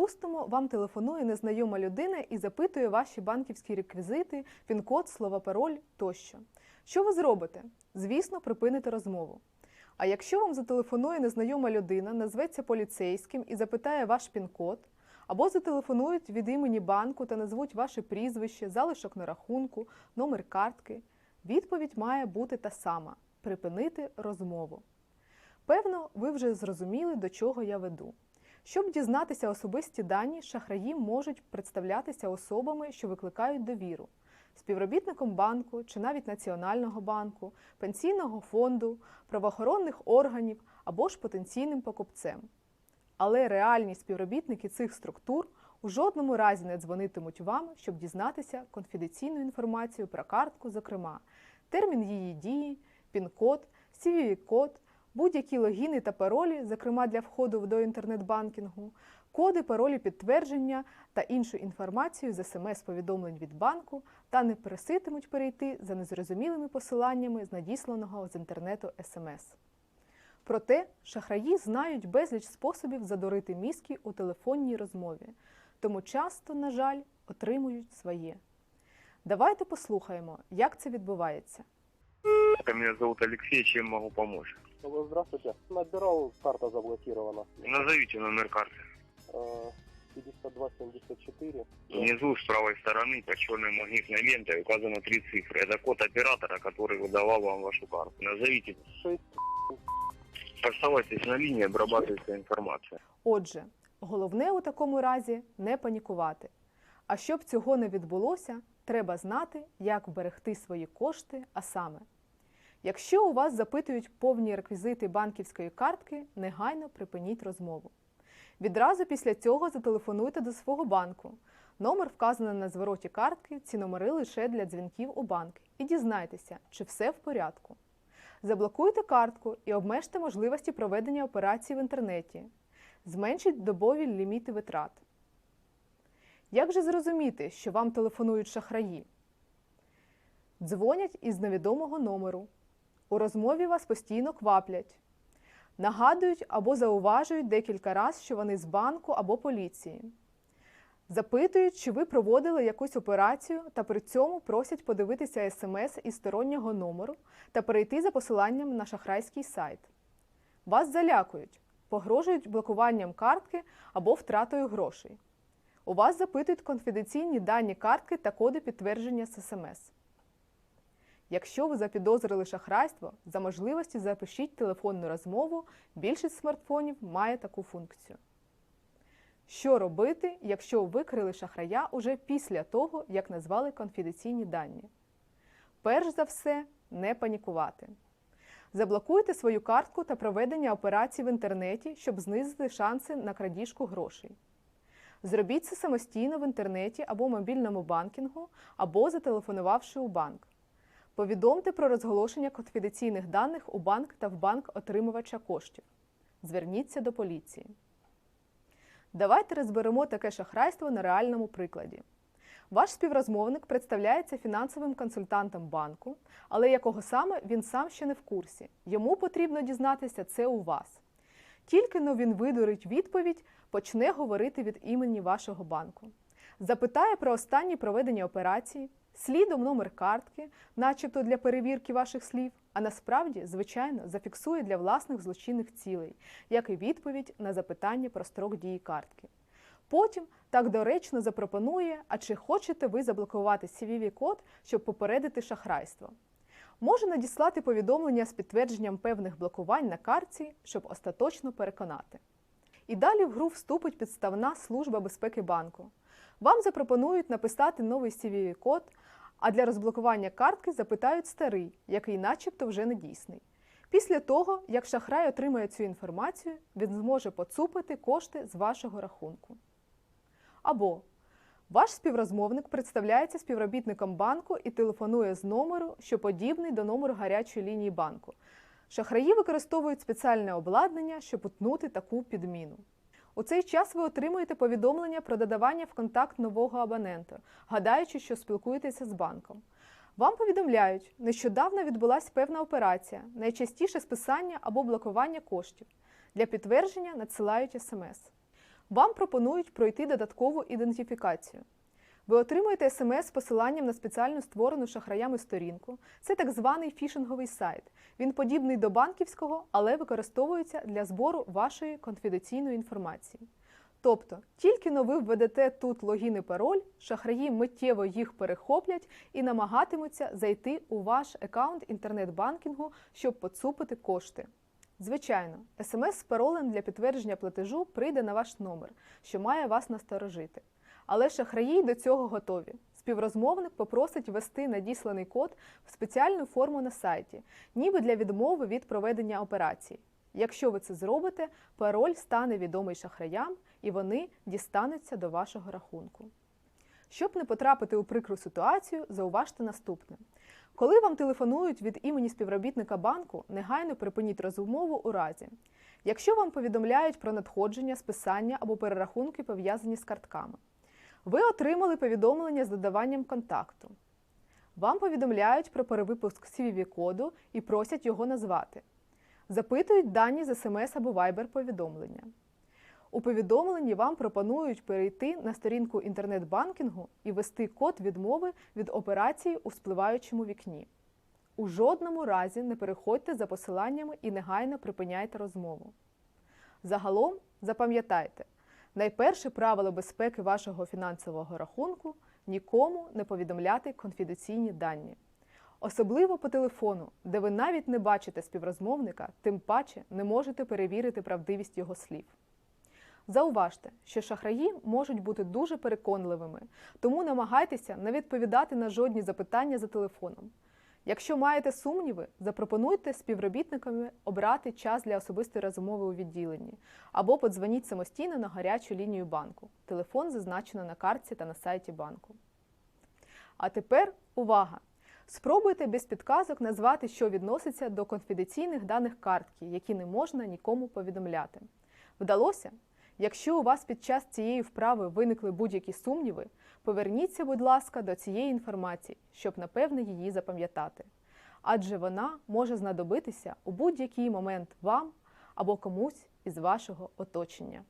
Припустимо, вам телефонує незнайома людина і запитує ваші банківські реквізити, пін-код, слова пароль тощо. Що ви зробите? Звісно, припините розмову. А якщо вам зателефонує незнайома людина, назветься поліцейським і запитає ваш пін-код, або зателефонують від імені банку та назвуть ваше прізвище, залишок на рахунку, номер картки, відповідь має бути та сама припинити розмову. Певно, ви вже зрозуміли, до чого я веду. Щоб дізнатися особисті дані, шахраї можуть представлятися особами, що викликають довіру, співробітником банку чи навіть Національного банку, пенсійного фонду, правоохоронних органів або ж потенційним покупцем. Але реальні співробітники цих структур у жодному разі не дзвонитимуть вам, щоб дізнатися конфіденційну інформацію про картку, зокрема, термін її дії, пін-код, CVV-код, будь-які логіни та паролі, зокрема для входу до інтернет-банкінгу, коди, паролі підтвердження та іншу інформацію з смс-повідомлень від банку та не проситимуть перейти за незрозумілими посиланнями з надісланого з інтернету смс. Проте шахраї знають безліч способів задурити мізки у телефонній розмові, тому часто, на жаль, отримують своє. Давайте послухаємо, як це відбувається. Меня зовут Алексей, чем могу помочь? Алло, Здравствуйте. Набирал, карта заблокирована. Назовите номер карты. Э, 5274. Внизу с правой стороны под черной магнитной лентой указано три цифры. Это код оператора, который выдавал вам вашу карту. Назовите. 6. Оставайтесь на линии, обрабатывается информация. Отже, головне у такому разі не панікувати. А щоб цього не відбулося, треба знати, як вберегти свої кошти, а саме. Якщо у вас запитують повні реквізити банківської картки, негайно припиніть розмову. Відразу після цього зателефонуйте до свого банку. Номер вказаний на звороті картки, ці номери лише для дзвінків у банк. І дізнайтеся, чи все в порядку. Заблокуйте картку і обмежте можливості проведення операцій в інтернеті. Зменшіть добові ліміти витрат. Як же зрозуміти, що вам телефонують шахраї? Дзвонять із невідомого номеру. У розмові вас постійно кваплять. Нагадують або зауважують декілька разів, що вони з банку або поліції. Запитують, чи ви проводили якусь операцію та при цьому просять подивитися смс із стороннього номеру та перейти за посиланням на шахрайський сайт. Вас залякують, погрожують блокуванням картки або втратою грошей. У вас запитують конфіденційні дані картки та коди підтвердження з смс. Якщо ви запідозрили шахрайство, за можливості запишіть телефонну розмову, більшість смартфонів має таку функцію. Що робити, якщо викрили шахрая уже після того, як назвали конфіденційні дані? Перш за все, не панікувати. Заблокуйте свою картку та проведення операцій в інтернеті, щоб знизити шанси на крадіжку грошей. Зробіть це самостійно в інтернеті або мобільному банкінгу, або зателефонувавши у банк. Повідомте про розголошення конфіденційних даних у банк та в банк отримувача коштів. Зверніться до поліції. Давайте розберемо таке шахрайство на реальному прикладі. Ваш співрозмовник представляється фінансовим консультантом банку, але якого саме він сам ще не в курсі. Йому потрібно дізнатися це у вас. Тільки но він видурить відповідь, почне говорити від імені вашого банку. Запитає про останні проведення операції, слідом номер картки, начебто для перевірки ваших слів, а насправді, звичайно, зафіксує для власних злочинних цілей, як і відповідь на запитання про строк дії картки. Потім так доречно запропонує, а чи хочете ви заблокувати CVV-код, щоб попередити шахрайство. Може надіслати повідомлення з підтвердженням певних блокувань на картці, щоб остаточно переконати. І далі в гру вступить підставна служба безпеки банку. Вам запропонують написати новий CVV-код, а для розблокування картки запитають старий, який начебто вже не дійсний. Після того, як шахрай отримає цю інформацію, він зможе поцупити кошти з вашого рахунку. Або ваш співрозмовник представляється співробітником банку і телефонує з номеру, що подібний до номеру гарячої лінії банку. Шахраї використовують спеціальне обладнання, щоб утнути таку підміну. У цей час ви отримуєте повідомлення про додавання в контакт нового абонента, гадаючи, що спілкуєтеся з банком. Вам повідомляють, нещодавно відбулася певна операція, найчастіше списання або блокування коштів. Для підтвердження надсилають смс. Вам пропонують пройти додаткову ідентифікацію. Ви отримуєте смс з посиланням на спеціально створену шахраями сторінку. Це так званий фішинговий сайт. Він подібний до банківського, але використовується для збору вашої конфіденційної інформації. Тобто, тільки но ви введете тут логін і пароль, шахраї миттєво їх перехоплять і намагатимуться зайти у ваш аккаунт інтернет-банкінгу, щоб поцупити кошти. Звичайно, смс з паролем для підтвердження платежу прийде на ваш номер, що має вас насторожити. Але шахраї й до цього готові. Співрозмовник попросить ввести надісланий код в спеціальну форму на сайті, ніби для відмови від проведення операції. Якщо ви це зробите, пароль стане відомий шахраям і вони дістануться до вашого рахунку. Щоб не потрапити у прикру ситуацію, зауважте наступне. Коли вам телефонують від імені співробітника банку, негайно припиніть розмову у разі. Якщо вам повідомляють про надходження, списання або перерахунки, пов'язані з картками. Ви отримали повідомлення з додаванням контакту. Вам повідомляють про перевипуск CVV-коду і просять його назвати. Запитують дані з смс або Viber повідомлення. У повідомленні вам пропонують перейти на сторінку інтернет-банкінгу і ввести код відмови від операції у спливаючому вікні. У жодному разі не переходьте за посиланнями і негайно припиняйте розмову. Загалом запам'ятайте, найперше правило безпеки вашого фінансового рахунку нікому не повідомляти конфіденційні дані. Особливо по телефону, де ви навіть не бачите співрозмовника, тим паче не можете перевірити правдивість його слів. Зауважте, що шахраї можуть бути дуже переконливими, тому намагайтеся не відповідати на жодні запитання за телефоном. Якщо маєте сумніви, запропонуйте співробітниками обрати час для особистої розмови у відділенні або подзвоніть самостійно на гарячу лінію банку. Телефон зазначено на картці та на сайті банку. А тепер увага! Спробуйте без підказок назвати, що відноситься до конфіденційних даних картки, які не можна нікому повідомляти. Вдалося? Якщо у вас під час цієї вправи виникли будь-які сумніви, поверніться, будь ласка, до цієї інформації, щоб напевне її запам'ятати. Адже вона може знадобитися у будь-який момент вам або комусь із вашого оточення.